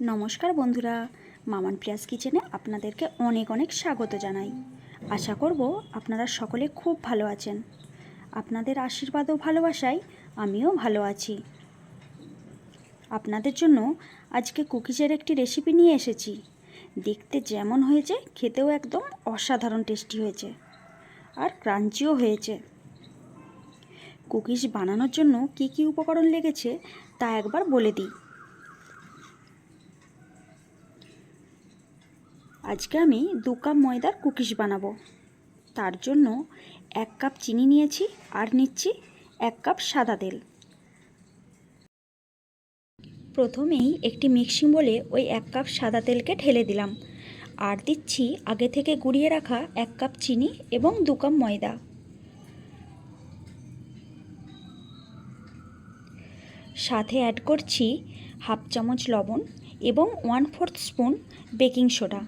নমস্কার বন্ধুরা, মামান প্রিয়াস কিচেনে আপনাদেরকে অনেক অনেক স্বাগত জানাই। আশা করব আপনারা সকলে খুব ভালো আছেন। আপনাদের আশীর্বাদ ও ভালোবাসায় আমিও ভালো আছি। আপনাদের জন্য আজকে কুকিজের একটি রেসিপি নিয়ে এসেছি। দেখতে যেমন হয়েছে, খেতেও একদম অসাধারণ টেস্টি হয়েছে আর ক্রাঞ্চিও হয়েছে। কুকিজ বানানোর জন্য কি কি উপকরণ লেগেছে তা একবার বলে দিই। আজকে আমি দু কাপ ময়দার কুকিজ বানাবো। তার জন্য এক কাপ চিনি নিয়েছি আর নিচ্ছি এক কাপ সাদা তেল। প্রথমেই একটি মিক্সিং বলে ওই এক কাপ সাদা তেলকে ঢেলে দিলাম। আর দিচ্ছি আগে থেকে গুঁড়িয়ে রাখা এক কাপ চিনি এবং দু কাপ ময়দা। সাথে অ্যাড করছি হাফ চামচ লবণ এবং one fourth spoon baking soda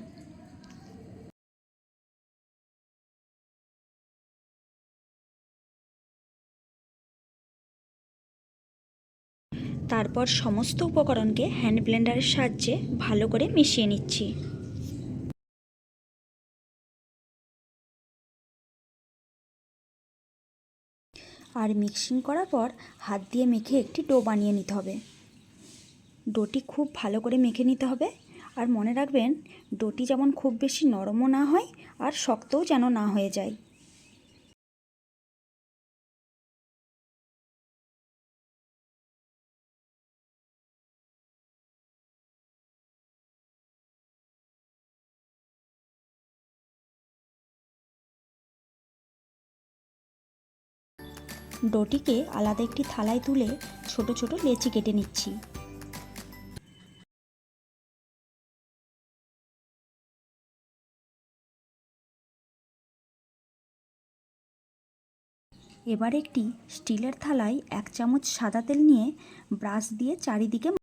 তারপর সমস্ত উপকরণকে হ্যান্ড ব্লেন্ডারের সাহায্যে ভালো করে মিশিয়ে নিচ্ছি। আর মিক্সিং করার পর হাত দিয়ে মেখে একটি ডো বানিয়ে নিতে হবে। ডোটি খুব ভালো করে মেখে নিতে হবে। আর মনে রাখবেন ডোটি যেমন খুব বেশি নরমও না হয়, আর শক্তও যেন না হয়ে যায়। ডোটিকে আলাদা একটি থালায় তুলে ছোট ছোট লেচি কেটে নিচ্ছি। এবার একটি স্টিলের থালায় এক চামচ সাদা তেল নিয়ে ব্রাশ দিয়ে চারিদিকে